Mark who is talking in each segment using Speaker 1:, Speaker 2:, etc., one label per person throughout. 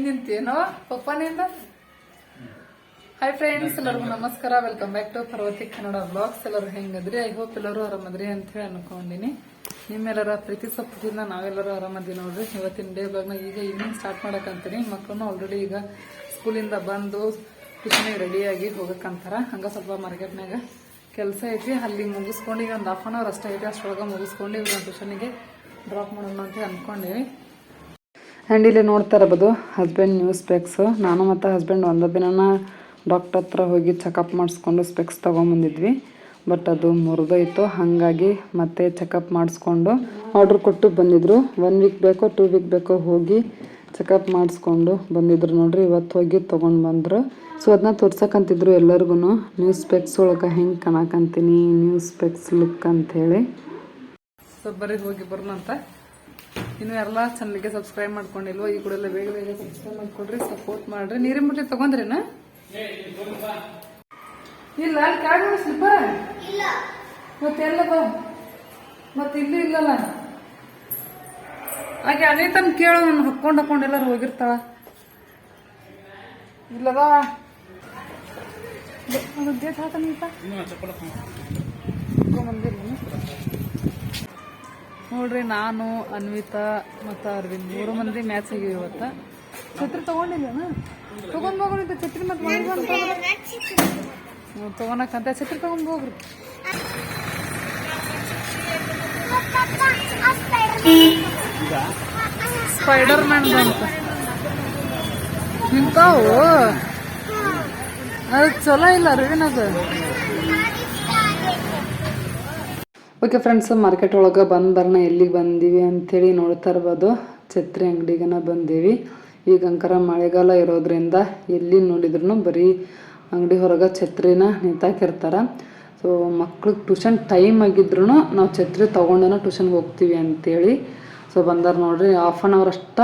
Speaker 1: ಹಿಂದ್ ನಿಂತೇನೋ ಪಪ್ಪನಿಂದ? Hi friends ಎಲ್ಲರಿಗೂ ನಮಸ್ಕಾರ. Welcome back to Parvathi Kannada blogs ಎಲ್ಲರೂ ಹೆಂಗದ್ರಿ? ಐ ಹೋಪ್ ಎಲ್ಲರೂ ಆರಾಮದ್ರಿ ಅಂತ ಹೇಳಿ ಅನ್ಕೊಂಡಿನಿ. ನಿಮ್ಮೆಲ್ಲರ ಪ್ರೀತಿ ಸಪ್ಪದಿಂದ ನಾವೆಲ್ಲರೂ ಆರಾಮದಿ ನೋಡ್ರಿ. ಇವತ್ತಿನ ಡೇ ಬ್ಲಾಗ್ನ ಈಗ ಈವ್ನಿಂಗ್ ಸ್ಟಾರ್ಟ್ ಮಾಡಕಂತೀನಿ. ಮಕ್ಕಳನ್ನು ಆಲ್ರೆಡಿ ಈಗ ಸ್ಕೂಲಿಂದ ಬಂದು ಟ್ಯೂಷನಿಗೆ ರೆಡಿಯಾಗಿ ಹೋಗಕ್ಕಂತಾರ. ಹಂಗ ಸ್ವಲ್ಪ ಮಾರ್ಕೆಟ್ನಾಗ ಕೆಲಸ ಐತಿ ಅಲ್ಲಿ ಮುಗಿಸ್ಕೊಂಡು ಈಗ ಒಂದು ಹಾಫ್ ಅನ್ ಅವರ್ ಅಷ್ಟೇ ಐತಿ ಅಷ್ಟೊಳಗೆ ಮುಗಿಸ್ಕೊಂಡು ಈಗ ಟ್ಯೂಷನಿಗೆ ಡ್ರಾಪ್ ಮಾಡೋಣ ಅಂತ ಅನ್ಕೊಂಡೀವಿ ಆ್ಯಂಡ್ ಇಲ್ಲಿ ನೋಡ್ತಾ ಇರಬಹುದು ಹಸ್ಬೆಂಡ್ ನ್ಯೂ ಸ್ಪೆಕ್ಸ್ ನಾನು ಮತ್ತು ಹಸ್ಬೆಂಡ್ ಒಂದು ದಿನನ ಡಾಕ್ಟರ್ ಹತ್ರ ಹೋಗಿ ಚೆಕಪ್ ಮಾಡಿಸ್ಕೊಂಡು ಸ್ಪೆಕ್ಸ್ ತೊಗೊಂಬಂದಿದ್ವಿ. ಬಟ್ ಅದು ಮುರಿದೋಯ್ತು. ಹಾಗಾಗಿ ಮತ್ತೆ ಚೆಕಪ್ ಮಾಡಿಸ್ಕೊಂಡು ಆರ್ಡ್ರ್ ಕೊಟ್ಟು ಬಂದಿದ್ರು. ಒನ್ ವೀಕ್ ಬೇಕೋ ಟೂ ವೀಕ್ ಬೇಕೋ ಹೋಗಿ ಚೆಕಪ್ ಮಾಡಿಸ್ಕೊಂಡು ಬಂದಿದ್ರು ನೋಡ್ರಿ. ಇವತ್ತು ಹೋಗಿ ತೊಗೊಂಡು ಬಂದರು. ಸೊ ಅದನ್ನ ತೋರ್ಸಕ್ಕಂತಿದ್ರು ಎಲ್ಲರಿಗೂ ನ್ಯೂ ಸ್ಪೆಕ್ಸ್ ಒಳಗೆ ಹೆಂಗೆ ಕಾಣಕಂತೀನಿ ನ್ಯೂ ಸ್ಪೆಕ್ಸ್ ಲುಕ್ ಅಂಥೇಳಿ ಸೊ ಬರೀ ಹೋಗಿ ಬರೋಣ ಅಂತ ಇನ್ನು ಎಲ್ಲ ಚಾನಲ್ಗೆ ಸಬ್ಸ್ಕ್ರೈಬ್ ಮಾಡ್ಕೊಂಡಿಲ್ವ ಈ ಕೂಡ ಬೇಗ ಬೇಗ ಸಬ್ಸ್ಕ್ರೈಬ್ ಮಾಡ್ಕೊಡ್ರಿ ಸಪೋರ್ಟ್ ಮಾಡ್ರಿ. ನೀರಿನ ಮುಟ್ಟಿ ತಗೊಂಡ್ರೇನ? ಇಲ್ಲ ಅಲ್ಲಿ ಕೆಳಗೆ ಸ್ಲಿಪ್ಪರ್ ಮತ್ತೆಲ್ಲದ ಮತ್ತೆ ಇಲ್ಲಿ ಇಲ್ಲಲ್ಲ? ಹಾಗೆ ಅದೇ ತನ್ ಕೇಳು ನಾನು ಹಾಕೊಂಡು ಹಾಕೊಂಡು ಎಲ್ಲರೂ ಹೋಗಿರ್ತಾಳ. ಇಲ್ಲದ ಅದು ಗೇಟ್ ಹಾಕನೀಪ ನೋಡ್ರಿ, ನಾನು, ಅನ್ವಿತಾ ಮತ್ತು ಅರವಿಂದ್ ಮೂರು ಮಂದಿ ಮ್ಯಾಚ್ ಆಗಿವಿ ಇವತ್ತ. ಛತ್ರಿ ತಗೊಂಡಿಲ್ಲ ತಗೊಂಡ್ ಹೋಗೋಣ ಛತ್ರಿ ಮತ್ತೆ ಮನೆಗೆ ಛತ್ರಿ ತಗೊಂಡ್ ಹೋಗ್ರಿ. ಸ್ಪೈಡರ್ ಮ್ಯಾನ್ ಬಂತು. ನಿಂತಾವು? ಅದು ಚಲೋ ಇಲ್ಲ ಅರವಿಂದ್ ಅದು? ಓಕೆ ಫ್ರೆಂಡ್ಸ್ ಮಾರ್ಕೆಟ್ ಒಳಗೆ ಬಂದು ಬರೋಣ ಎಲ್ಲಿಗೆ ಬಂದೀವಿ ಅಂಥೇಳಿ ನೋಡ್ತಾ ಇರ್ಬೋದು. ಛತ್ರಿ ಅಂಗಡಿಗನ ಬಂದೀವಿ. ಈಗ ಅಂಕರ ಮಳೆಗಾಲ ಇರೋದ್ರಿಂದ ಎಲ್ಲಿ ನೋಡಿದ್ರು ಬರೀ ಅಂಗಡಿ ಹೊರಗೆ ಛತ್ರಿನ ನಿಂತಾಕಿರ್ತಾರೆ. ಸೊ ಮಕ್ಳಿಗೆ ಟ್ಯೂಷನ್ ಟೈಮ್ ಆಗಿದ್ರು ನಾವು ಛತ್ರಿ ತೊಗೊಂಡೇನ ಟ್ಯೂಷನ್ಗೆ ಹೋಗ್ತೀವಿ ಅಂಥೇಳಿ ಸೊ ಬಂದಾರ ನೋಡ್ರಿ ಹಾಫ್ ಆನ್ ಅವರ್ ಅಷ್ಟ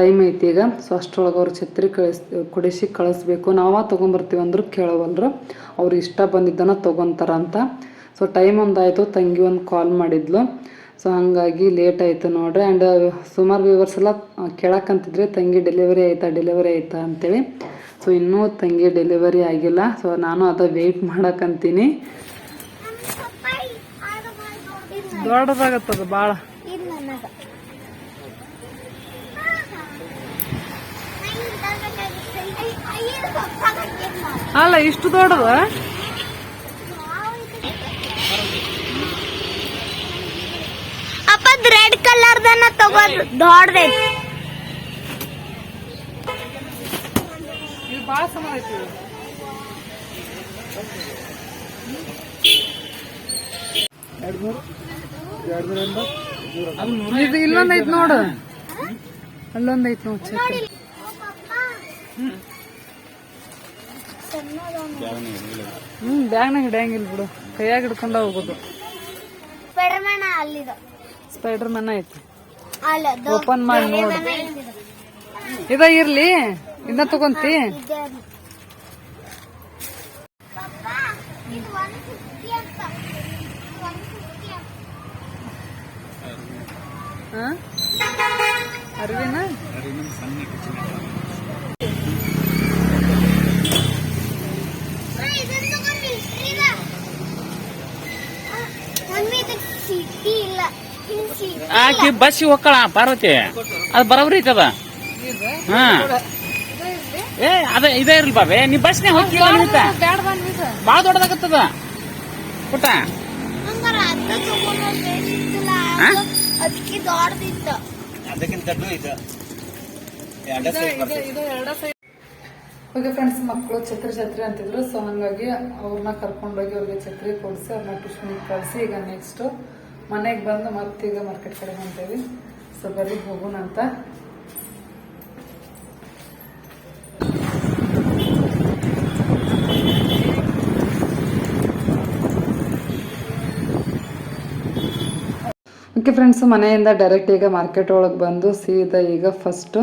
Speaker 1: ಟೈಮ್ ಐತಿ ಈಗ. ಸೊ ಅಷ್ಟರೊಳಗೆ ಅವ್ರು ಛತ್ರಿ ಕಳಿಸ್, ಕೊಡಿಸಿ ಕಳಿಸ್ಬೇಕು. ನಾವ ತೊಗೊಂಬರ್ತೀವಿ ಅಂದ್ರು ಕೇಳೋವಲ್ರು. ಅವ್ರು ಇಷ್ಟ ಬಂದಿದ್ದನ ತೊಗೊಂತಾರ ಅಂತ. ಸೊ ಟೈಮ್ ಒಂದಾಯಿತು, ತಂಗಿ ಒಂದು ಕಾಲ್ ಮಾಡಿದ್ಲು. ಸೊ ಹಾಗಾಗಿ ಲೇಟ್ ಆಯಿತು ನೋಡ್ರಿ. ಆ್ಯಂಡ್ ಸುಮಾರು ವ್ಯೂವರ್ಸ್ ಎಲ್ಲ ಕೇಳಕ್ಕಂತಿದ್ರೆ ತಂಗಿ ಡೆಲಿವರಿ ಆಯ್ತಾ ಡೆಲಿವರಿ ಆಯ್ತಾ? ಅಂತೇಳಿ. ಸೊ ಇನ್ನೂ ತಂಗಿ ಡೆಲಿವರಿ ಆಗಿಲ್ಲ. ಸೊ ನಾನು ಅದ ವೆಯ್ಟ್ ಮಾಡಕ್ಕಂತೀನಿ ದೊಡ್ಡದಾಗತ್ತದ ಭಾಳ ಅಲ್ಲ, ಇಷ್ಟು ದೊಡ್ಡದ?
Speaker 2: ಅಪ್ಪದ್ ರೆಡ್ ಕಲರ್ದನ್ನ ತಗೋದು ದೊಡ್ಡದೈತಿ
Speaker 1: ಇದು ಭಾಳ ಸಮ ಐತಿ ಇದು. ಇದು ಇಲ್ಲೊಂದ್ ಐತ್ ನೋಡು. ಅಲ್ಲೊಂದ್ ಐತ್ ನೋಡ್ ಹ್ಮ್ ಬ್ಯಾಗ್ನಾಗ ಹಿಡಿಯಂಗಿಲ್ಲ ಬಿಡು. ಕೈಯಾಗ ಹಿಡ್ಕೊಂಡ ಹೋಗೋದು
Speaker 2: ಅಲ್ಲಿದ.
Speaker 1: ಸ್ಪೈಡರ್ ಮ್ಯಾನ್ ಐತಿ ಓಪನ್ ಮಾಡಿ ನೋಡು ಇದ ಇರ್ಲಿ ಇದನ್ನ ತಗೊಂತಿ ಹಾ ಅರ್ವಿನ
Speaker 2: ಸಿಟಿ ಇಲ್ಲ ಇಲ್ಲಿ ಸಿಟಿ
Speaker 3: ಆಕಿ ಬಸ್ ಹೋಗ್ಕಳ ಪಾರ್ವತಿ. ಅದು ಬರೋಬ್ರಿ ಐತದ? ಹಾ. ಏ ಅದ ಇದೇ ಇರ್ಲಿ ಬಾಬೆ. ನೀ ಬಸ್ನೇ
Speaker 1: ಹೋಗಿ
Speaker 3: ಭಾಳ ದೊಡ್ಡದಾಗತ್ತದ? ಪುಟ್ಟ.
Speaker 1: ಓಕೆ ಫ್ರೆಂಡ್ಸ್ ಮಕ್ಕಳು ಛತ್ರಿ ಛತ್ರಿ ಅಂತಿದ್ರು. ಸೊ ಹಂಗಾಗಿ ಅವ್ರನ್ನ ಕರ್ಕೊಂಡೋಗಿ ಅವ್ರಿಗೆ ಛತ್ರಿ ಕೊಡಿಸಿ ಅವ್ರನ್ನ ಟ್ಯೂಷನ್ ಕಳಿಸಿ ಈಗ ನೆಕ್ಸ್ಟ್ ಮನೆಗೆ ಬಂದು ಮತ್ತೆ ಈಗ ಮಾರ್ಕೆಟ್ ಕಡೆ ಹೊಂಟೇವಿ ಸೊ ಬರೀ ಹೋಗೋಣ ಅಂತ. ಓಕೆ ಫ್ರೆಂಡ್ಸ್ ಮನೆಯಿಂದ ಡೈರೆಕ್ಟ್ ಈಗ ಮಾರ್ಕೆಟ್ ಒಳಗೆ ಬಂದು ಸೀದಾ ಈಗ ಫಸ್ಟು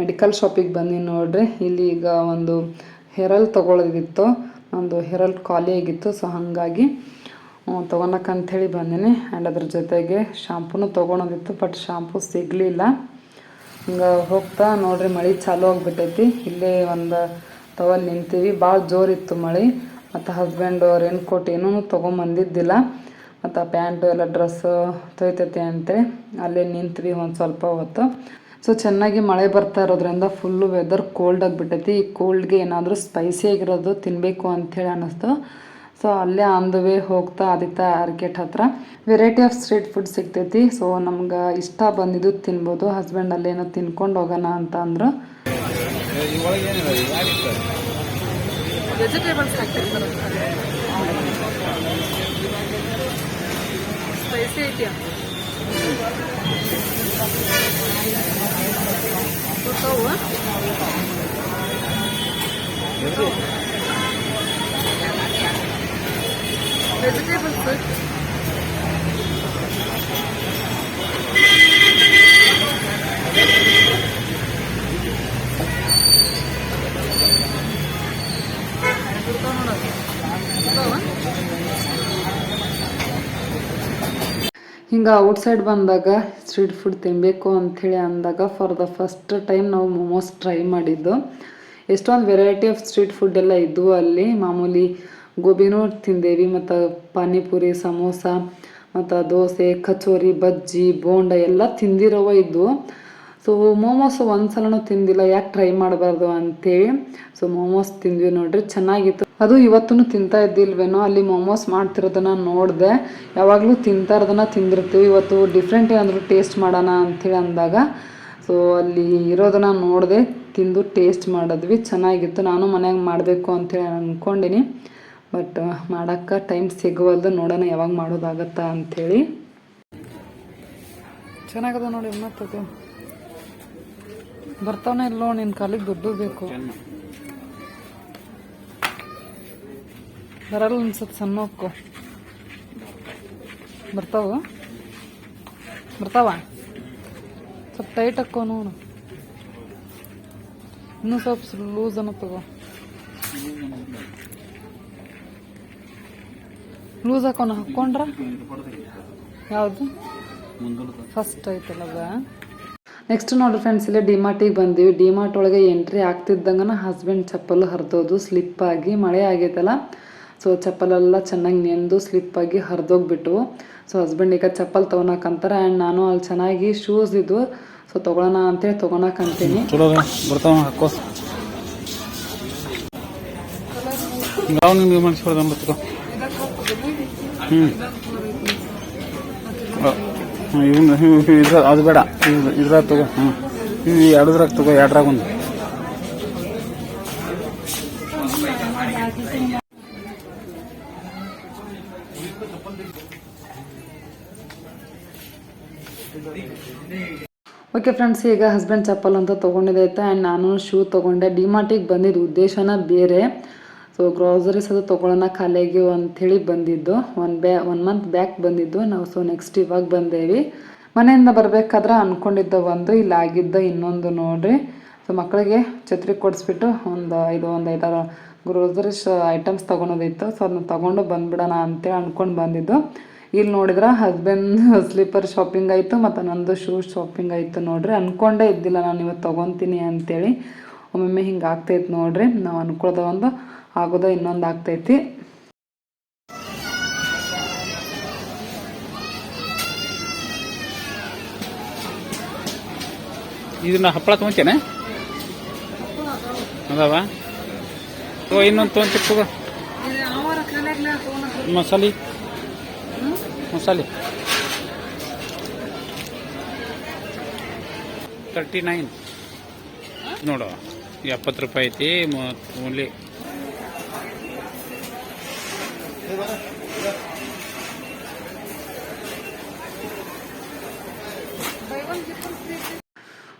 Speaker 1: ಮೆಡಿಕಲ್ ಶಾಪಿಗೆ ಬಂದು ನೋಡ್ರಿ. ಇಲ್ಲಿ ಈಗ ಒಂದು ಹೆರಲ್ ತೊಗೊಳೋದಿತ್ತು. ಒಂದು ಹೆರಲ್ ಖಾಲಿ ಆಗಿತ್ತು. ಸೊ ಹಾಗಾಗಿ ತೊಗೊಳಕ್ಕಂಥೇಳಿ ಬಂದೀನಿ. ಆ್ಯಂಡ್ ಅದ್ರ ಜೊತೆಗೆ ಶಾಂಪೂನು ತೊಗೊಳೋದಿತ್ತು ಬಟ್ ಶಾಂಪೂ ಸಿಗಲಿಲ್ಲ.
Speaker 4: ಹಿಂಗೆ ಹೋಗ್ತಾ ನೋಡ್ರಿ, ಮಳೆ ಚಾಲೂ ಆಗಿಬಿಟ್ಟೈತಿ. ಇಲ್ಲೇ ಒಂದು ತವಲ್ ನಿಂತೀವಿ. ಭಾಳ ಜೋರಿತ್ತು ಮಳೆ. ಮತ್ತು ಹಸ್ಬೆಂಡು ರೇನ್ ಕೋಟ್ ಏನೂ ತೊಗೊಂಬಂದಿದ್ದಿಲ್ಲ. ಮತ್ತು ಪ್ಯಾಂಟು ಎಲ್ಲ ಡ್ರೆಸ್ಸು ತೊಯ್ತೈತಿ ಅಂತೇಳಿ ಅಲ್ಲೇ ನಿಂತ್ವಿ ಒಂದು ಸ್ವಲ್ಪ ಹೊತ್ತು. ಸೊ ಚೆನ್ನಾಗಿ ಮಳೆ ಬರ್ತಾ ಇರೋದ್ರಿಂದ ಫುಲ್ಲು ವೆದರ್ ಕೋಲ್ಡ್ ಆಗಿಬಿಟ್ಟೈತಿ. ಈ ಕೋಲ್ಡ್ಗೆ ಏನಾದರೂ ಸ್ಪೈಸಿ ಆಗಿರೋದು ತಿನ್ನಬೇಕು ಅಂಥೇಳಿ ಅನ್ನಿಸ್ತು. ಸೊ ಅಲ್ಲೇ ಆನ್ ದ ವೇ ಹೋಗ್ತಾ ಆದಿತ್ಯ ಆರ್ಕೆಟ್ ಹತ್ರ. ವೆರೈಟಿ ಆಫ್ ಸ್ಟ್ರೀಟ್ ಫುಡ್ ಸಿಗ್ತೈತಿ. ಸೊ ನಮ್ಗೆ ಇಷ್ಟ ಬಂದಿದ್ದು ತಿನ್ಬೋದು. ಹಸ್ಬೆಂಡ್ ಅಲ್ಲೇನೋ ತಿನ್ಕೊಂಡು ಹೋಗೋಣ ಅಂತ ಅಂದರು. ವೆಜಿಟೇಬಲ್ಸ್ ಸ್ಪೈಸಿ ಹಿಂಗೆ ಔಟ್ಸೈಡ್ ಬಂದಾಗ ಸ್ಟ್ರೀಟ್ ಫುಡ್ ತಿನ್ನಬೇಕು ಅಂಥೇಳಿ ಅಂದಾಗ ಫಾರ್ ದ ಫಸ್ಟ್ ಟೈಮ್ ನಾವು ಮೋಮೋಸ್ ಟ್ರೈ ಮಾಡಿದ್ದು. ಎಷ್ಟೊಂದು ವೆರೈಟಿ ಆಫ್ ಸ್ಟ್ರೀಟ್ ಫುಡ್ ಎಲ್ಲ ಇದ್ದವು ಅಲ್ಲಿ. ಮಾಮೂಲಿ ಗೋಬಿನೂ ತಿಂದೇವಿ, ಮತ್ತು ಪಾನಿಪುರಿ, ಸಮೋಸ, ಮತ್ತು ದೋಸೆ, ಕಚೋರಿ, ಬಜ್ಜಿ, ಬೋಂಡ ಎಲ್ಲ ತಿಂದಿರೋವ ಇದ್ದು ಸೊ ಮೋಮೋಸ್ ಒಂದ್ಸಲನೂ ತಿಂದಿಲ್ಲ, ಯಾಕೆ ಟ್ರೈ ಮಾಡಬಾರ್ದು ಅಂತೇಳಿ. ಸೊ ಮೋಮೋಸ್ ತಿಂದ್ವಿ ನೋಡ್ರಿ, ಚೆನ್ನಾಗಿತ್ತು. ಅದು ಇವತ್ತೂ ತಿಂತಾ ಇದ್ದಿಲ್ವೇನೋ, ಅಲ್ಲಿ ಮೋಮೋಸ್ ಮಾಡ್ತಿರೋದನ್ನ ನೋಡಿದೆ. ಯಾವಾಗಲೂ ತಿಂತಾ ಇರೋದನ್ನ ತಿಂದಿರ್ತೀವಿ, ಇವತ್ತು ಡಿಫ್ರೆಂಟ್ ಏನಾದರೂ ಟೇಸ್ಟ್ ಮಾಡೋಣ ಅಂಥೇಳಿ ಅಂದಾಗ. ಸೊ ಅಲ್ಲಿ ಇರೋದನ್ನ ನೋಡಿದೆ, ತಿಂದು ಟೇಸ್ಟ್ ಮಾಡಿದ್ವಿ, ಚೆನ್ನಾಗಿತ್ತು. ನಾನು ಮನ್ಯಾಗ ಮಾಡಬೇಕು ಅಂತೇಳಿ ಅಂದ್ಕೊಂಡಿನಿ ಬಟ್ ಮಾಡೋಕ್ಕೆ ಟೈಮ್ ಸಿಗುವಲ್ದು ನೋಡೋಣ ಯಾವಾಗ ಮಾಡೋದಾಗತ್ತಾ ಅಂಥೇಳಿ ಚೆನ್ನಾಗದ ನೋಡಿ ಮತ್ತದು ಬರ್ತಾವನೇ ಇಲ್ಲೋ ನಿನ್ನ ಕಾಲಿಗೆ ದುಡ್ಡು ಬೇಕು. ಬರಲ್ಲ ಅನ್ಸತ್ ಸಣ್ಣಕ್ಕೂ ಬರ್ತಾವ? ಬರ್ತಾವ? ಸ್ವಲ್ಪ ಟೈಟ್ ಹಾಕೋ ನೋಡು. ಇನ್ನೂ ಸ್ವಲ್ಪ ಲೂಸ್ ಅನ್ನೋ ತಗೋ. ಲೂಸ್ ಹಾಕೊಂಡು ಹಾಕೊಂಡ್ರ? ಯಾವುದು? ಫಸ್ಟ್ ಐತಲ್ಲ ನೆಕ್ಸ್ಟ್ ನೋಡ್ರಿ ಫ್ರೆಂಡ್ಸ್ ಇಲ್ಲೇ ಡಿಮಾರ್ಟಿಗೆ ಬಂದೀವಿ. ಡಿಮಾರ್ಟ್ ಒಳಗೆ ಎಂಟ್ರಿ ಆಗ್ತಿದ್ದಂಗನ ಹಸ್ಬೆಂಡ್ ಚಪ್ಪಲ್ ಹರಿದೋದು ಸ್ಲಿಪ್ ಆಗಿ ಮಳೆ ಆಗೈತಲ್ಲ? ಸೊ ಚಪ್ಪಲೆಲ್ಲ ಚೆನ್ನಾಗಿ ನೆಂದು ಸ್ಲಿಪ್ ಆಗಿ ಹರಿದೋಗ್ಬಿಟ್ಟು ಸೊ ಹಸ್ಬೆಂಡ್ ಈಗ ಚಪ್ಪಲ್ ತೊಗೊಳಕಂತಾರೆ ಆ್ಯಂಡ್ ನಾನು ಅಲ್ಲಿ ಚೆನ್ನಾಗಿ ಶೂಸ್ ಇದ್ವು ಸೊ ತೊಗೊಳೋಣ ಅಂತೇಳಿ ತೊಗೊಳಕಂತೀನಿ
Speaker 3: ಬರ್ತಾವ ಹ್ಞೂ ಇವನ್ ಇದ್ರ ಅದು ಬೇಡ ಇದ್- ಇದ್ರಾಗ ತಗೋ ಹ್ಞೂ ಹ್ಞೂ ಎರಡದ್ರಾಗ ತಗೋ ಎರಡ್ರಾಗ ಒಂದು
Speaker 4: ಓಕೆ ಫ್ರೆಂಡ್ಸ್ ಈಗ ಹಸ್ಬೆಂಡ್ ಚಪ್ಪಲ್ ಅಂತ ತೊಗೊಂಡಿದ್ದೈತೆ ಆ್ಯಂಡ್ ನಾನು ಶೂ ತೊಗೊಂಡೆ. ಡಿಮಾರ್ಟಿಗೆ ಬಂದಿದ್ದು ಉದ್ದೇಶನ ಬೇರೆ. ಸೊ ಗ್ರೋಸರೀಸ್ ಅದು ತೊಗೊಳ್ಳೋಣ ಕಾಲೇಜು ಅಂಥೇಳಿ ಬಂದಿದ್ದು. ಒನ್ ಬ್ಯಾ ಒನ್ ಮಂತ್ ಬ್ಯಾಕ್ ಬಂದಿದ್ದು. ನಾವು ಸೊ ನೆಕ್ಸ್ಟ್ ಇವಾಗ ಬಂದೇವಿ. ಮನೆಯಿಂದ ಬರಬೇಕಾದ್ರೆ ಅಂದ್ಕೊಂಡಿದ್ದ ಒಂದು, ಇಲ್ಲಿ ಆಗಿದ್ದ ಇನ್ನೊಂದು ನೋಡಿರಿ. ಸೊ ಮಕ್ಕಳಿಗೆ ಛತ್ರಿ ಕೊಡಿಸ್ಬಿಟ್ಟು ಒಂದು ಇದು ಒಂದು ಐದಾರು ಗ್ರೋಸರೀಸ್ ಐಟಮ್ಸ್ ತೊಗೊಳೋದಿತ್ತು. ಸೊ ಅದನ್ನ ತೊಗೊಂಡು ಬಂದ್ಬಿಡೋಣ ಅಂತೇಳಿ ಅಂದ್ಕೊಂಡು ಬಂದಿದ್ದು. ಇಲ್ಲಿ ನೋಡಿದ್ರೆ ಹಸ್ಬೆಂಡ್ ಸ್ಲೀಪರ್ ಶಾಪಿಂಗ್ ಆಯಿತು ಮತ್ತು ನಂದು ಶೂಸ್ ಶಾಪಿಂಗ್ ಆಯಿತು ನೋಡಿರಿ. ಅಂದ್ಕೊಂಡೇ ಇದ್ದಿಲ್ಲ, ನಾನು ಇವತ್ತು ತೊಗೊತೀನಿ ಅಂತೇಳಿ ಒಮ್ಮೊಮ್ಮೆ ಹಿಂಗೆ ಆಗ್ತೈತೆ ನೋಡ್ರಿ. ನಾವು ಅನ್ಕೊಳ್ಳೋದ ಒಂದು, ಆಗೋದ ಇನ್ನೊಂದು ಆಗ್ತೈತಿ.
Speaker 3: ಇದನ್ನ ಹಪ್ಪಳ ತೊಗೊಂತೇನೆ? ಅದಾವ? ಇನ್ನೊಂದು ತೊಗೊಂತಿ, ತಗೋ. ಮಸಾಲೆ. ಮಸಾಲೆ. Thirty nine. ನೋಡು ಎಪ್ಪತ್ತು ರೂಪಾಯಿ ಐತಿ ಓನ್ಲಿ.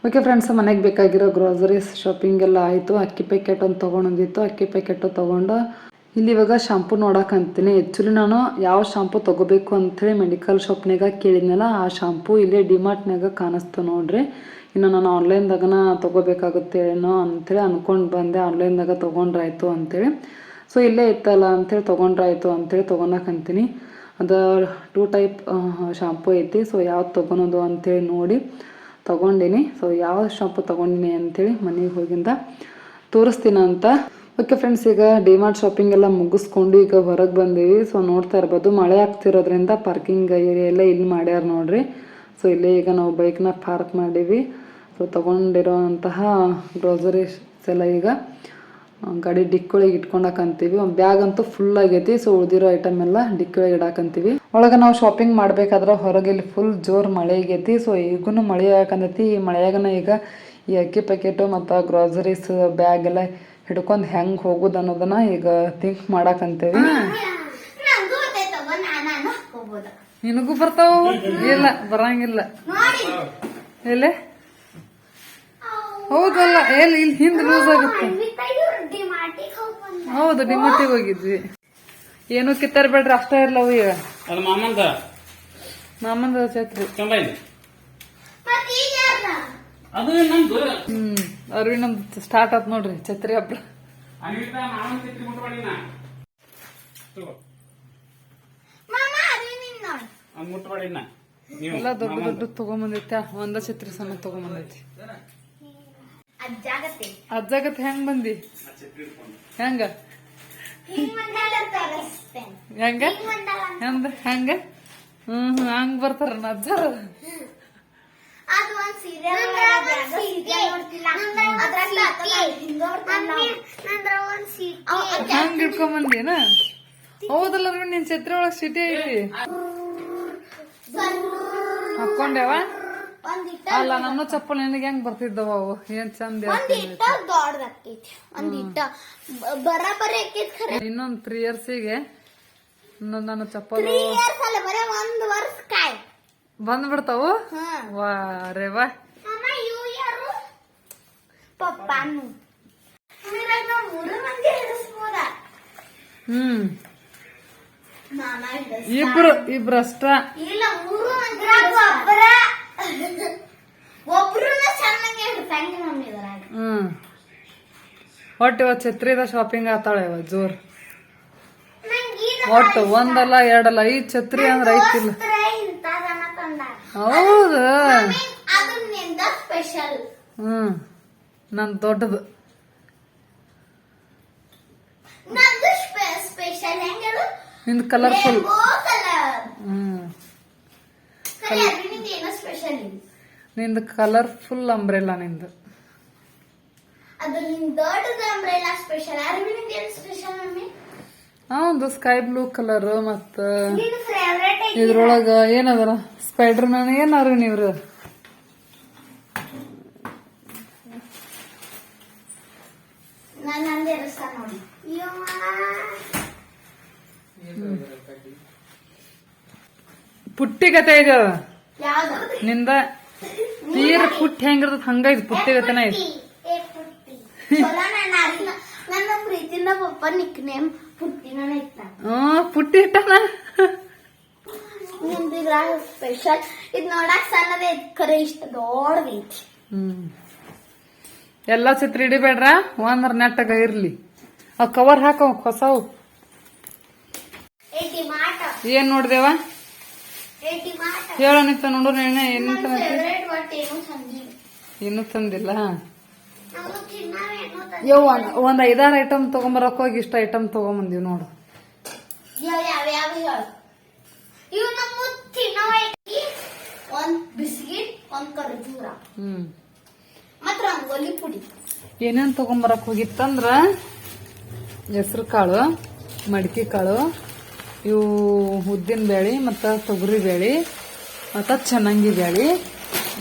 Speaker 4: ಓಕೆ ಫ್ರೆಂಡ್ಸ್, ಮನೆಗೆ ಬೇಕಾಗಿರೋ ಗ್ರೋಸರೀಸ್ ಶಾಪಿಂಗ್ ಎಲ್ಲ ಆಯಿತು. ಅಕ್ಕಿ ಪ್ಯಾಕೆಟ್ ಒಂದು ತೊಗೊಂಡಿತ್ತು ಅಕ್ಕಿ ಪ್ಯಾಕೆಟ್ ತೊಗೊಂಡು ಇಲ್ಲಿ ಇವಾಗ ಶಾಂಪು ನೋಡಕ್ಕಂತೀನಿ ಆ್ಯಕ್ಚುಲಿ ನಾನು ಯಾವ ಶಾಂಪು ತೊಗೋಬೇಕು ಅಂಥೇಳಿ ಮೆಡಿಕಲ್ ಶಾಪ್ನಾಗ ಕೇಳಿದ್ನಲ್ಲ, ಆ ಶಾಂಪು ಇಲ್ಲೇ ಡಿಮಾರ್ಟ್ನಾಗ ಕಾಣಿಸ್ತು ನೋಡ್ರಿ. ಇನ್ನು ನಾನು ಆನ್ಲೈನ್ದಾಗನ ತೊಗೋಬೇಕಾಗುತ್ತೇನೋ ಅಂಥೇಳಿ ಅಂದ್ಕೊಂಡು ಬಂದೆ. ಆನ್ಲೈನ್ದಾಗ ತೊಗೊಂಡ್ರಾಯ್ತು ಅಂಥೇಳಿ ಸೊ ಇಲ್ಲೇ ಇತ್ತಲ್ಲ ಅಂಥೇಳಿ ತೊಗೊಂಡ್ರಾಯ್ತು ಅಂಥೇಳಿ ತೊಗೊಳಕಂತೀನಿ ಅದು ಟೂ ಟೈಪ್ ಶಾಂಪು ಐತಿ. ಸೊ ಯಾವ್ದು ತೊಗೊಳೋದು ಅಂಥೇಳಿ ನೋಡಿ
Speaker 1: ತಗೊಂಡಿನಿ. ಸೊ ಯಾವ ಶಾಂಪು ತಗೊಂಡಿನಿ ಅಂತೇಳಿ ಮನೆಗೆ ಹೋಗಿಂದ ತೋರಿಸ್ತೀನಿ ಅಂತ. ಓಕೆ ಫ್ರೆಂಡ್ಸ್ ಈಗ ಡಿಮಾರ್ಟ್ ಶಾಪಿಂಗ್ ಎಲ್ಲ ಮುಗಿಸ್ಕೊಂಡು ಈಗ ಹೊರಗೆ ಬಂದೀವಿ. ಸೊ ನೋಡ್ತಾ ಇರ್ಬೋದು, ಮಳೆ ಆಗ್ತಿರೋದ್ರಿಂದ ಪಾರ್ಕಿಂಗ್ ಏರಿಯಾ ಎಲ್ಲ ಇಲ್ಲಿ ಮಾಡ್ಯಾರ ನೋಡ್ರಿ. ಸೊ ಇಲ್ಲೇ ಈಗ ನಾವು ಬೈಕ್ನ ಪಾರ್ಕ್ ಮಾಡೀವಿ. ಸೊ ತೊಗೊಂಡಿರೋಂತಹ ಗ್ರೋಸರೀಸ್ ಎಲ್ಲ ಈಗ ಗಾಡಿ ಡಿಕ್ಕೊಳಗೆ ಇಟ್ಕೊಂಡಾಕಂತೀವಿ ಒಂದು ಬ್ಯಾಗ್ ಅಂತೂ ಫುಲ್ ಆಗೈತಿ ಸೊ ಉಳಿದಿರೋ ಐಟಮ್ ಎಲ್ಲ ಡಿಕ್ಕೊಳಗೆ ಇಡಾಕಂತೀವಿ ಒಳಗೆ ನಾವು ಶಾಪಿಂಗ್ ಮಾಡಬೇಕಾದ್ರೆ ಹೊರಗೆ ಇಲ್ಲಿ ಫುಲ್ ಜೋರು ಮಳೆ ಆಗೈತಿ. ಸೊ ಈಗೂ ಮಳೆ ಯಾಕಂದೈತಿ ಈ ಮಳೆಯಾಗನ ಈಗ ಈ ಅಕ್ಕಿ ಪ್ಯಾಕೆಟು ಮತ್ತು ಗ್ರಾಸರೀಸ್ ಬ್ಯಾಗ್ ಎಲ್ಲ ಹಿಡ್ಕೊಂಡು ಹೆಂಗೆ ಹೋಗೋದು ಅನ್ನೋದನ್ನ ಈಗ ಥಿಂಕ್ ಮಾಡಾಕಂತೀವಿ ನಿನಗೂ ಬರ್ತಾವ? ಇಲ್ಲ ಬರಂಗಿಲ್ಲ. ಎಲ್ಲಿ? ಹೌದಲ್ಲ ಎಲ್ಲಿ ಇಲ್ಲಿ ಹಿಂದೆ ಲೂಸ್ ಆಗುತ್ತೆ. ಹೌದು ಡಿಮಟ್ಟಿಗೆ ಹೋಗಿದ್ವಿ. ಏನು ಕಿತ್ತಾರ್ಬೇಡ್ರಿ ಅಷ್ಟೇ ಇರ್ಲವು ಈಗ
Speaker 3: ಅದು ಮಾಮಂದ.
Speaker 1: ಮಾಮಂದ ಛತ್ರಿ
Speaker 2: ಈಗ
Speaker 1: ಹ್ಮ್ ಅರ್ವಿ ನಮ್ದು ಸ್ಟಾರ್ಟ್ ಆತ್ ನೋಡ್ರಿ ಛತ್ರಿ ಹಬ್ಬ. ಎಲ್ಲ ದೊಡ್ಡ ದೊಡ್ಡ ತಗೊಂಬಂದೈತಿ ಒಂದ ಛತ್ರಿ ಸಮ ತಗೊಂಬಂದೈತಿ.
Speaker 2: ಅಜ್ಜಾಗತ್ತೆ
Speaker 1: ಅಜ್ಜಾಗತ್ ಹೆಂಗ್ ಬಂದಿ ಹೆಂಗ
Speaker 2: ಹಿಂಗ್
Speaker 1: ಹೆಂಗ?
Speaker 2: ಹಿಂಗ್? ಬಂದಲ್ಲ
Speaker 1: ಹೆಂಗ? ಹೆಂಗ? ಹ್ಮ್ ಹ್ಮ್ ಹಂಗ್ ಬರ್ತಾರ ಅಜ್ಜಾರ
Speaker 2: ಅದು ಒಂದ್ ಸೀರಿಯಲ್ ನೋಡ್ತಿಲ್ಲ. ಅದ್ರಲ್ಲಿ ನಂದ್ರ ಒಂದ್ ಸೀಟಿ
Speaker 1: ಹಂಗ್ ಇಟ್ಕೊಂಬಂದಿನ ಹೌದಲ್ಲ ನಿನ್ ಛತ್ರಿ ಒಳಗ್ ಸಿಟಿ ಐತಿ. ಹಾಕೊಂಡ್ಯಾವ
Speaker 2: ಒಂದಿಟ್ಟ
Speaker 1: ಅಲ್ಲ ನನ್ನ ಚಪ್ಪಲ್ ನಿನಗೆ ಹೆಂಗ್ ಬರ್ತಿದ್ದವ ಅವು? ಏನ್ ಚಂದ
Speaker 2: ದೊಡ್ಡದಾಕೈತಿ ಬ- ಬರಾಬರಿ ಆಕೈತಿ ಖರೆ.
Speaker 1: ಇನ್ನೊಂದ್ ತ್ರೀ ಇಯರ್ಸಿಗೆ ಇನ್ನೊಂದ್ ನನ್ನ ಚಪ್ಪಲ್
Speaker 2: ತ್ರೀ ಇಯರ್ಸ್ ಅಲ್ಲ ಬರೇ ಒಂದ್ ವರ್ಷ ಕಾಯ್.
Speaker 1: ಬಂದ್ಬಿಡ್ತಾವು?
Speaker 2: ಹಾ.
Speaker 1: ವಾ ರೇ ವಾ.
Speaker 2: ಅಮ್ಮ ಇವು ಯಾರು ಪಪ್ಪಾನು. ಇದ್ರಾಗ ನಾವ್ ಮೂರು ಮಂದಿ ಹಿಡಿಸ್ಬೋದ
Speaker 1: ಹ್ಮ್.
Speaker 2: ಮಾಮ ಹಿಡಿಸ್
Speaker 1: ಇಬ್ರು ಇಬ್ರು ಅಷ್ಟ.
Speaker 2: ಇಲ್ಲ ಮೂರು ಮಂದಿ
Speaker 1: ಹ್ಮ್. ಒಟ್ಟು ಇವತ್ತು ಛತ್ರಿದ ಶಾಪಿಂಗ್ ಆತಾಳೆ ಇವತ್ತು ಜೋರ್. ಒಟ್ಟು ಒಂದಲ್ಲ ಎರಡಲ್ಲ ಈ ಛತ್ರಿ ಅಂದ್ರೆ ಐತಿಲ್ಲ ಹೌದು. ಹ್ಮ್. ನನ್ ದೊಡ್ಡದು.
Speaker 2: ನಂದು
Speaker 1: ಕಲರ್ಫುಲ್
Speaker 2: ಕಲರ್
Speaker 1: ಹ್ಮ್. ನಿಂದ್ ಕಲರ್ಫುಲ್ ಅಂಬ್ರೆಲ್ಲ ನಿಂದು.
Speaker 2: ಅದು ದೊಡ್ಡದು ಸ್ಪೆಷಲ್ ಏನು ಸ್ಪೆಷಲ್
Speaker 1: ಸ್ಕೈ ಬ್ಲೂ ಕಲರ್ ಮತ್ತ
Speaker 2: ನಿನ್ ಫೇವ್ರೇಟ್
Speaker 1: ಇದ್ರೊಳಗ ಏನದಲ್ಲ ಸ್ಪೈಡರ್ ಮ್ಯಾನ್ ಏನಾರ ನೀವ್ರು
Speaker 2: ನಾನು ಅಂದೆ ರಸ ನೋಡಿ.
Speaker 1: ಪುಟ್ಟಿ ಕತೆ ಇದೆ.
Speaker 2: ಯಾವ್ದು?
Speaker 1: ನಿಂದ ತೀರ ಪುಟ್ಟ ಹೆಂಗಿರ್ತದ ಹಂಗ ಇದು. ಪುಟ್ಟಿ.
Speaker 2: ಇದು ನನ್ನ ಪ್ರೀತಿನ ಪಪ್ಪ ನಿಕ್ ನೇಮ್ ಪುಟ್ಟಿ
Speaker 1: ಹ್ಮ್ ಇಟ್ಟನ?
Speaker 2: ಸ್ಪೆಷಲ್ ಇದ್ ನೋಡಕ್ ಸಣ್ಣದೇ ಖರೆ ಇಷ್ಟ ದೊಡ್ಡದೈತಿ
Speaker 1: ಹ್ಮ್. ಎಲ್ಲಾ ಚಿತ್ರ ಹಿಡಿಬೇಡ್ರ ಒಂದ್ರ ನೆಟ್ಟಗ ಇರ್ಲಿ. ಅವ್ ಕವರ್ ಹಾಕವ್ ಹೊಸವು. ಏನ್ ನೋಡ್ದೇವ?
Speaker 2: ಏಟಿ
Speaker 1: ನೋಡ್ರಿ ಎಣ್ಣೆ ಏನ್ ಇನ್ನು ತಂದಿಲ್ಲ.
Speaker 2: ಯೋ ತಿನ್ನವೇನು ತಂದಿಲ್ಲ.
Speaker 1: ಯವ್ವ ಒಂದ್ ಐದಾರು ಐಟಮ್ ತಗೊಂಬರಕ್ ಹೋಗಿ ಇಷ್ಟ ಐಟಮ್ ತಗೊಂಬಂದಿವ್ ನೋಡು.
Speaker 2: ಯಾವ ಯಾವ ಯಾವ
Speaker 1: ಏನೇನ್ ತಗೊಂಬರಕ್ ಹೋಗಿತ್ತಂದ್ರ? ಹೆಸರು ಕಾಳು ಮಡಿಕೆ ಕಾಳು ಇವು ಉದ್ದಿನ ಬೇಳೆ ಮತ್ತು ತೊಗರಿ ಬೇಳೆ ಮತ್ತು ಚೆನ್ನಾಗಿ ಬೇಳೆ.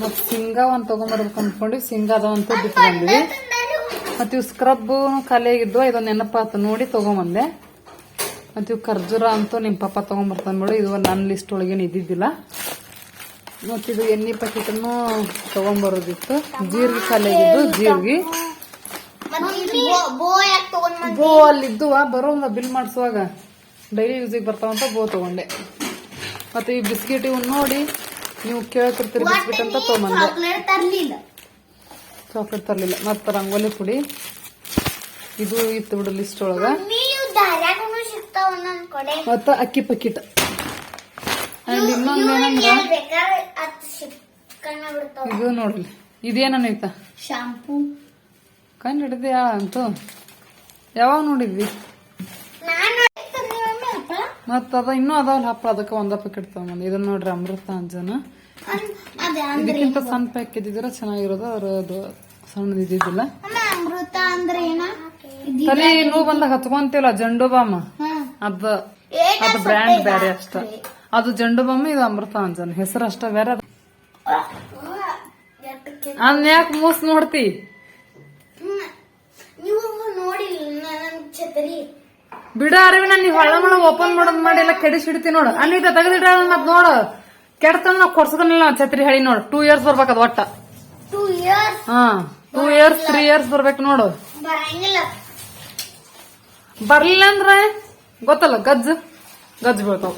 Speaker 1: ಮತ್ತು ಶೇಂಗಾ ಒಂದು ತೊಗೊಂಬರ್ಬೇಕು ಅಂದ್ಕೊಂಡು ಶೇಂಗಾ ಅದಾವಂತ ಬಿಟ್ಟು ಬಂದ್ವಿ. ಮತ್ತು ಇವು ಸ್ಕ್ರಬ್ಬು ಖಾಲಿ ಆಗಿದ್ವು ಇದೊಂದು ನೆನಪಾತು ನೋಡಿ ತೊಗೊಂಬಂದೆ. ಮತ್ತು ಇವು ಖರ್ಜೂರ ಅಂತೂ ನಿಮ್ಮ ಪಪ್ಪ ತೊಗೊಂಬರ್ತಾನೆ ಬಿಡು ಇದು ನನ್ನ ಲಿಸ್ಟ್ ಒಳಗೇನು ಇದ್ದಿದ್ದಿಲ್ಲ. ಮತ್ತು ಇದು ಎಣ್ಣೆ ಪ್ಯಾಕೆಟನ್ನು ತೊಗೊಂಬರೋದಿತ್ತು. ಜೀರಿಗೆ ಖಾಲಿಯಾಗಿದ್ದು ಜೀರಿಗೆ.
Speaker 2: ಬೋ- ಬೋ
Speaker 1: ಬರೋ ಬಿಲ್ ಮಾಡಿಸುವಾಗ. ಡೈಲಿ ಯೂಸಿಗೆ ಬರ್ತಾವಂತ ಬೋ ತಗೊಂಡೆ. ಮತ್ತೆ ಈ ಬಿಸ್ಕೆಟ್ ನೋಡಿ ನೀವು ಕೇಳ್ತಿರ್ತೀರಿ ಬಿಸ್ಕೆಟ್ ಅಂತ ತಗೊಂಬಂದೆ.
Speaker 2: ಚಾಕ್ಲೇಟ್ ತರ್ಲಿಲ್ಲ.
Speaker 1: ಮತ್ತು ರಂಗೋಲಿ ಪುಡಿ. ಇದು ಇತ್ತು ಬಿಡು ಲಿಸ್ಟ್ ಒಳಗ. ಮತ್ತ ಅಕ್ಕಿ ಪಕ್ಕಿಟ್ ಇನ್ನೊಂದು ಏನಂದ್ರ?
Speaker 4: ಇದು ನೋಡ್ರಿ ಇದೇನೈತ
Speaker 2: ಶಾಂಪೂ
Speaker 4: ಕಂಡು ಹಿಡಿದ್ಯಾ ಅಂತೂ? ಯಾವಾಗ ನೋಡಿದ್ವಿ ಮತ್ತ ಅದ ಇನ್ನೂ ಅದಾವಲ್ಲ ಹಪ್ಪಳ ಅದಕ್ಕೆ ಒಂದ ಪ್ಯಾಕೆಟ್ ತಗೊಂಬಂದು ಇದನ್ನ ನೋಡ್ರಿ ಅಮೃತ ಅಂಜನ. ಇದಕ್ಕಿಂತ ಸಣ್ಣ ಪ್ಯಾಕ್ ಇದ್ದಿದ್ರೆ ಚೆನ್ನಾಗಿರೋದು ಅವ್ರ ಅದು ಸಣ್ಣದು ಇದ್ದಿದ್ದಿಲ್ಲ. ತಲೆ ನೋವು ಬಂದಾಗ ಹತ್ಕೊಂತಿಲ್ಲ ಜಂಡು ಬಾಮ ಅದ ಅದು ಬ್ರ್ಯಾಂಡ್ ಬೇರೆ ಅಷ್ಟ. ಅದು ಜಂಡು ಬಾಮ ಇದು ಅಮೃತ ಅಂಜನ್. ಹೆಸರು ಅಷ್ಟ ಬೇರೆ. ಅದ. ಯಾಕೆ ಮೂಸ್ ನೋಡ್ತಿ.
Speaker 2: ನೀವು ನೋಡಿಲ್ಲ
Speaker 4: ಬಿಡ ಅರಿವಿನ ನೀವು ಹೊಳ್ಳ ಮಳ ಓಪನ್ ಮಾಡೋದ್ ಮಾಡಿ ಎಲ್ಲ ಕೆಡಿಸಿಡ್ತಿ ನೋಡು. ಅಲ್ಲಿ ತೆಗೆದಿಡ ಮತ್ ನೋಡು. ಕೆಡತನ ನಾವ್ ಕೊಡ್ಸಕನಿಲ್ಲ ಛತ್ರಿ ಹೇಳಿ ನೋಡು. ಟೂ ಇಯರ್ಸ್ ಬರ್ಬೇಕದ ಒಟ್ಟ.
Speaker 2: ಟೂ ಇಯರ್ಸ್
Speaker 4: ಹಾ ಟೂ ಇಯರ್ಸ್ ತ್ರೀ ಇಯರ್ಸ್ ಬರ್ಬೇಕು ನೋಡು. ಬರ್ಲಿಲ್ಲ ಅಂದ್ರೆ ಗೊತ್ತಲ್ಲ ಗಜ್ಜ ಗಜ್ಜ ಬೀಳ್ತಾವ.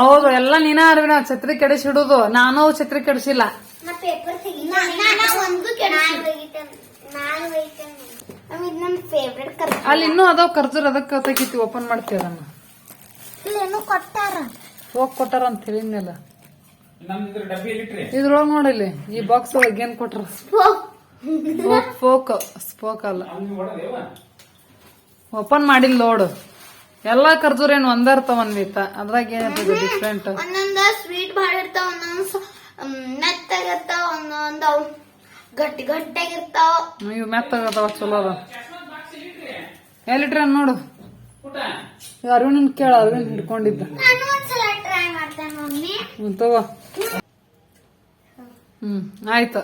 Speaker 4: ಹೌದು ಎಲ್ಲ ನೀನ ಅರಿವಿನ ಛತ್ರಿ ಕೆಡಿಸಿಡುದು ನಾನು ಛತ್ರಿ ಕೆಡಿಸಿಲ್ಲ.
Speaker 2: ಇದು ನನ್ನ ಫೇವ್ರೆಟ್ ಕರ್
Speaker 4: ಅಲ್ಲಿ ಇನ್ನೂ ಅದಾವ ಕರ್ಜೂರ್ ಅದಕ್ಕೆ ತೆಗಿತಿ ಓಪನ್ ಮಾಡ್ತೀವಿ ಅದನ್ನ?
Speaker 2: ಇಲ್ಲೇನು ಕೊಟ್ಟಾರ.
Speaker 4: ಹೋಗ್ ಕೊಟ್ಟಾರ ಅಂತ ಹೇಳಿದ್ನಲ್ಲ.
Speaker 3: ನಮ್ದು ಇಟ್ರಿ
Speaker 4: ಇದ್ರೊಳಗ್ ನೋಡಿಲ್ಲಿ ಈ ಬಾಕ್ಸ್ ಒಳಗೆ ಏನ್ ಕೊಟ್ರ? ಸ್ಪೋಕ್ ಸ್ಪೋಕ್ ಸ್ಪೋಕ್ ಅಲ್ಲ. ಓಪನ್ ಮಾಡಿಲ್ಲ ನೋಡು. ಎಲ್ಲಾ ಕರ್ಜೂರ್ ಏನ್ ಒಂದೇ ಇರ್ತಾವ ಅನ್ವಿತ. ಅದ್ರಾಗ ಏನಿರ್ತದೆ ಡಿಫ್ರೆಂಟ್
Speaker 2: ಒಂದೊಂದ ಸ್ವೀಟ್ ಭಾಳ ಇರ್ತಾವ ಒಂದೊಂದ್ ಮೆತ್ತಾಗಿರ್ತಾವ ಒಂದೊಂದ್ ಗಟ್ಟಿ ಗಟ್ಟಿಯಾಗಿರ್ತಾವ
Speaker 4: ಮೆತ್ತಾಗತಾವ ಚಲೋ ಅದ. ಎಲ್ಲಿಟ್ರ ನೋಡು ಅರುಣನ್ ಕೇಳ ಅರುಣ್ ಹಿಡ್ಕೊಂಡಿದ್ದ. ಹ್ಮ್ ತಗೋ. ಹ್ಮ್ ಆಯ್ತು.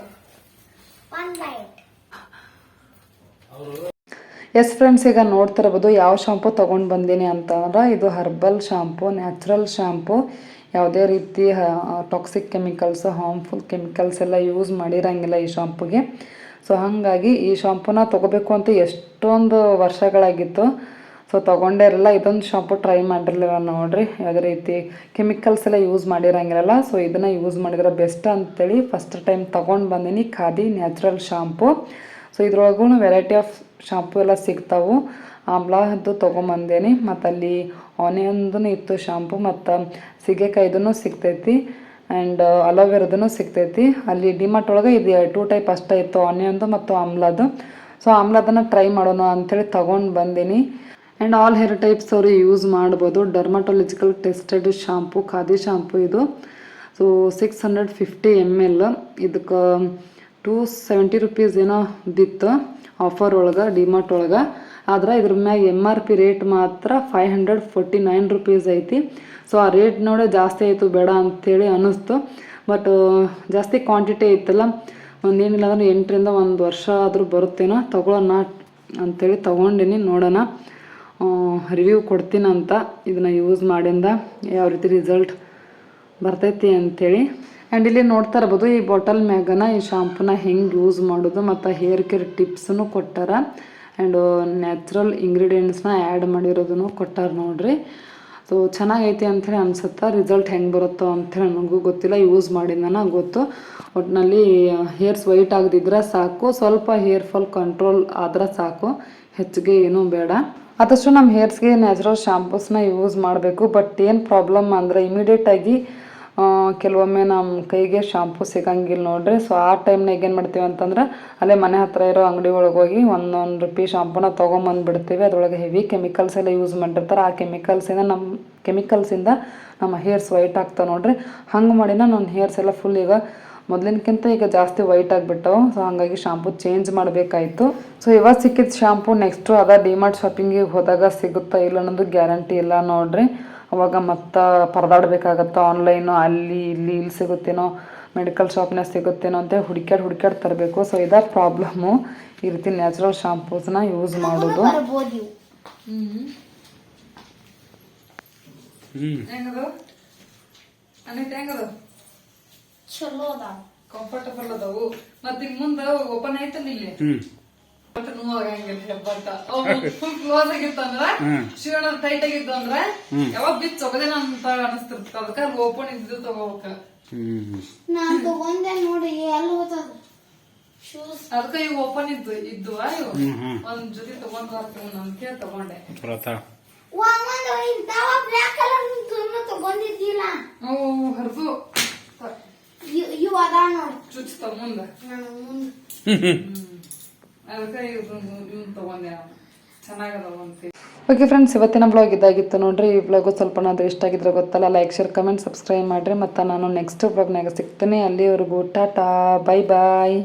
Speaker 4: ಎಸ್ ಫ್ರೆಂಡ್ಸ್ ಈಗ ನೋಡ್ತಿರ್ಬೋದು ಯಾವ ಶಾಂಪು ತೊಗೊಂಡು ಬಂದೀನಿ ಅಂತಂದ್ರೆ ಇದು ಹರ್ಬಲ್ ಶಾಂಪು ನ್ಯಾಚುರಲ್ ಶಾಂಪು ಯಾವುದೇ ರೀತಿ ಟಾಕ್ಸಿಕ್ ಕೆಮಿಕಲ್ಸ್ ಹಾರ್ಮ್ಫುಲ್ ಕೆಮಿಕಲ್ಸ್ ಎಲ್ಲ ಯೂಸ್ ಮಾಡಿರಂಗಿಲ್ಲ ಈ ಶಾಂಪುಗೆ ಸೊ ಹಾಗಾಗಿ ಈ ಶಾಂಪೂನ ತೊಗೋಬೇಕು ಅಂತ ಎಷ್ಟೊಂದು ವರ್ಷಗಳಾಗಿತ್ತು. ಸೊ ತೊಗೊಂಡೇ ಇರಲ್ಲ, ಇದೊಂದು ಶಾಂಪು ಟ್ರೈ ಮಾಡಿರಲಿಲ್ಲ ನೋಡಿರಿ. ಯಾವುದೇ ರೀತಿ ಕೆಮಿಕಲ್ಸ್ ಎಲ್ಲ ಯೂಸ್ ಮಾಡಿರಂಗಿರಲ್ಲ ಸೊ ಇದನ್ನು ಯೂಸ್ ಮಾಡಿದ್ರೆ ಬೆಸ್ಟ್ ಅಂತೇಳಿ ಫಸ್ಟ್ ಟೈಮ್ ತೊಗೊಂಡು ಬಂದೀನಿ, ಖಾದಿ ನ್ಯಾಚುರಲ್ ಶಾಂಪು ಸೊ ಇದ್ರೊಳಗೂ ವೆರೈಟಿ ಆಫ್ ಶಾಂಪು ಎಲ್ಲ ಸಿಗ್ತಾವು. ಆಮ್ಲಾದ್ದು ತೊಗೊಂಬಂದೇನಿ. ಮತ್ತು ಅಲ್ಲಿ ಆನಿಯನ್ದು ಇತ್ತು ಶಾಂಪು, ಮತ್ತು ಸೀಗೆಕಾಯ್ದು ಸಿಗ್ತೈತಿ ಆ್ಯಂಡ್ ಅಲೋವೆರದೂ ಸಿಗ್ತೈತಿ. ಅಲ್ಲಿ ಡಿಮಾರ್ಟ್ ಒಳಗೆ ಇದು ಟೂ ಟೈಪ್ ಅಷ್ಟೇ ಇತ್ತು ಆನಿಯನ್ದು ಮತ್ತು ಆಮ್ಲದ್ದು ಸೊ ಆಮ್ಲದನ್ನು ಟ್ರೈ ಮಾಡೋಣ ಅಂಥೇಳಿ ತೊಗೊಂಡು ಬಂದೀನಿ. ಆ್ಯಂಡ್ ಆಲ್ ಹೇರ್ ಟೈಪ್ಸ್ ಅವರು ಯೂಸ್ ಮಾಡ್ಬೋದು. Dermatological tested shampoo Khadi shampoo ಇದು. So six hundred fifty M L ಇದಕ್ಕೆ ಟೂ ಸೆವೆಂಟಿ ರುಪೀಸ್ ಏನೋ ಬಿತ್ತು ಆಫರ್ ಒಳಗೆ ಡಿಮಾರ್ಟ್ ಒಳಗೆ. ಆದ್ರೆ ಇದ್ರ ಮ್ಯಾಗ ಎಂ ಆರ್ ಪಿ ರೇಟ್ ಮಾತ್ರ five hundred forty nine rupees ಐತಿ. ಸೊ ಆ ರೇಟ್ ನೋಡೇ ಜಾಸ್ತಿ ಆಯಿತು, ಬೇಡ ಅಂತೇಳಿ ಅನ್ನಿಸ್ತು. ಬಟ್ ಜಾಸ್ತಿ ಕ್ವಾಂಟಿಟಿ ಐತಲ್ಲ ಒಂದೇನಿಲ್ಲ ಅಂದ್ರೆ ಎಂಟರಿಂದ ಒಂದು ವರ್ಷ ಆದರೂ ಬರುತ್ತೇನೋ ತಗೊಳ್ಳೋಣ ಅಂತೇಳಿ ತೊಗೊಂಡಿನಿ, ನೋಡೋಣ. ರಿವ್ಯೂ ಕೊಡ್ತೀನಿ ಅಂತ ಇದನ್ನು ಯೂಸ್ ಮಾಡಿಂದ, ಯಾವ ರೀತಿ ರಿಸಲ್ಟ್ ಬರ್ತೈತಿ ಅಂಥೇಳಿ ಆ್ಯಂಡ್ ಇಲ್ಲಿ ನೋಡ್ತಾ ಇರ್ಬೋದು, ಈ ಬಾಟಲ್ ಮ್ಯಾಗನ ಈ ಶಾಂಪೂನ ಹೆಂಗೆ ಯೂಸ್ ಮಾಡೋದು, ಮತ್ತು ಹೇರ್ ಕೇರ್ ಟಿಪ್ಸನ್ನು ಕೊಟ್ಟಾರ. ಆ್ಯಂಡ್ ನ್ಯಾಚುರಲ್ ಇಂಗ್ರೀಡಿಯೆಂಟ್ಸ್ನ ಆ್ಯಡ್ ಮಾಡಿರೋದನ್ನು ಕೊಟ್ಟಾರ ನೋಡ್ರಿ. ಸೊ ಚೆನ್ನಾಗೈತಿ ಅಂಥೇಳಿ ಅನ್ಸುತ್ತೆ, ರಿಸಲ್ಟ್ ಹೆಂಗೆ ಬರುತ್ತೋ ಅಂಥೇಳಿ ನನಗೂ ಗೊತ್ತಿಲ್ಲ, ಯೂಸ್ ಮಾಡಿದ್ದಾನ ಗೊತ್ತು. ಒಟ್ಟಿನಲ್ಲಿ ಹೇರ್ಸ್ ವೈಟ್ ಆಗದಿದ್ರೆ ಸಾಕು, ಸ್ವಲ್ಪ ಹೇರ್ ಫಾಲ್ ಕಂಟ್ರೋಲ್ ಆದ್ರೆ ಸಾಕು, ಹೆಚ್ಚಿಗೆ ಏನೂ ಬೇಡ. ಆದಷ್ಟು ನಮ್ಮ ಹೇರ್ಸ್ಗೆ ನ್ಯಾಚುರಲ್ ಶ್ಯಾಂಪೂಸ್ನ ಯೂಸ್ ಮಾಡಬೇಕು ಬಟ್ ಏನು ಪ್ರಾಬ್ಲಮ್ ಅಂದರೆ ಇಮಿಡಿಯೇಟಾಗಿ ಕೆಲವೊಮ್ಮೆ ನಮ್ಮ ಕೈಗೆ ಶಾಂಪೂ ಸಿಗಂಗಿಲ್ಲ ನೋಡ್ರಿ. ಸೊ ಆ ಟೈಮ್ನಾಗ ಏನು ಮಾಡ್ತೀವಿ ಅಂತಂದ್ರೆ, ಅಲ್ಲೇ ಮನೆ ಹತ್ರ ಇರೋ ಅಂಗಡಿ ಒಳಗೆ ಹೋಗಿ ಒಂದೊಂದು ರೂಪಾಯಿ ಶಾಂಪೂನ ತೊಗೊಂಬಂದ್ಬಿಡ್ತೀವಿ ಅದರೊಳಗೆ ಹೆವಿ ಕೆಮಿಕಲ್ಸ್ ಎಲ್ಲ ಯೂಸ್ ಮಾಡಿರ್ತಾರೆ. ಆ ಕೆಮಿಕಲ್ಸಿಂದ ನಮ್ಮ ಕೆಮಿಕಲ್ಸಿಂದ ನಮ್ಮ ಹೇರ್ಸ್ ವೈಟ್ ಆಗ್ತಾವೆ ನೋಡ್ರಿ. ಹಂಗೆ ಮಾಡಿನ ನನ್ನ ಹೇರ್ಸ್ ಎಲ್ಲ ಫುಲ್ ಈಗ ಮೊದಲಿನಕ್ಕಿಂತ ಈಗ ಜಾಸ್ತಿ ವೈಟ್ ಆಗಿಬಿಟ್ಟವು. ಸೊ ಹಾಗಾಗಿ ಶಾಂಪು ಚೇಂಜ್ ಮಾಡಬೇಕಾಯಿತು. ಸೊ ಇವಾಗ ಸಿಕ್ಕಿದ ಶಾಂಪು ನೆಕ್ಸ್ಟು ಅದ ಡಿಮಾರ್ಟ್ ಶಾಪಿಂಗಿಗೆ ಹೋದಾಗ ಸಿಗುತ್ತಾ ಇಲ್ಲ ಅನ್ನೋದು ಗ್ಯಾರಂಟಿ ಇಲ್ಲ ನೋಡ್ರಿ. ಅವಾಗ ಮತ್ತೆ ಪರದಾಡಬೇಕಾಗತ್ತೆ ಆನ್ಲೈನು ಅಲ್ಲಿ ಇಲ್ಲಿ ಇಲ್ಲಿ ಸಿಗುತ್ತೇನೋ ಮೆಡಿಕಲ್ ಶಾಪ್ನಾಗ ಸಿಗುತ್ತೇನೋ ಅಂತ ಹುಡುಕ್ಯಾಡ್ ಹುಡುಕ್ಯಾಡ್ ತರಬೇಕು. ಸೊ ಇದ ಪ್ರಾಬ್ಲಮ್ಮು ಈ ರೀತಿ ನ್ಯಾಚುರಲ್ ಶಾಂಪೂಸ್ನ ಯೂಸ್ ಮಾಡೋದು.
Speaker 2: ಚಲೋ ಅದ
Speaker 4: ಕಂಫರ್ಟಬಲ್ ಅದಾವು. ಮತ್ತೆ ಮುಂದೆ ಮುಂದ ಓಪನ್ ಆಯ್ತಲ್ಲ ಇಲ್ಲಿ? ಕ್ಲೋಸ್ ಆಗಿತ್ತಂದ್ರ ಶಿವಣ ಟೈಟ್ ಆಗಿತ್ತು ಅಂದ್ರ ಯಾವಾಗ ಬಿಚ್ಚ ಹೋಗದೇನ ಅಂತ ಅನಿಸ್ತಿರ್ತ ಅದಕ್ಕ ಓಪನ್ ಇದ್ದು ತಗೋಬೇಕ.
Speaker 3: ಹ್ಮ್.
Speaker 2: ನಾನ್ ತಗೊಂಡೆ ನೋಡಿ ಎಲ್ಲಿ ಹೋತದ ಶೂಸ್
Speaker 4: ಅದಕ್ಕ ಇವು ಓಪನ್ ಇದ್ದು ಇದ್ದು ಇವು? ಒಂದ್ ಜೊತೆ ತಗೊಂಡೆ.
Speaker 2: ಇಂತಾವ ಬ್ಲ್ಯಾಕ್ ಕಲರ್ ತಗೊಂಡಿದ್ದಿಲ್ಲ
Speaker 1: ಹರಿದು.
Speaker 2: ಇವ್- ಅದಾವ ನೋಡ್.
Speaker 1: ಮುಂದೆ.
Speaker 2: ನನಗ್ ಮುಂದ್
Speaker 1: ಓಕೆ ಫ್ರೆಂಡ್ಸ್ ಇವತ್ತಿನ ಬ್ಲಾಗ್ ಇದಾಗಿತ್ತು ನೋಡ್ರಿ. ಈ ಬ್ಲಾಗು ಸ್ವಲ್ಪನಾದರೂ ಇಷ್ಟ ಆಗಿದ್ರೆ ಗೊತ್ತಲ್ಲ ಲೈಕ್ ಶೇರ್ ಕಮೆಂಟ್ ಸಬ್ಸ್ಕ್ರೈಬ್ ಮಾಡಿರಿ. ಮತ್ತು ನಾನು ನೆಕ್ಸ್ಟ್ ಬ್ಲಾಗ್ನಾಗ ಸಿಗ್ತೀನಿ. ಅಲ್ಲಿವರೆಗೂ, ಟಾಟಾ ಬೈ ಬಾಯ್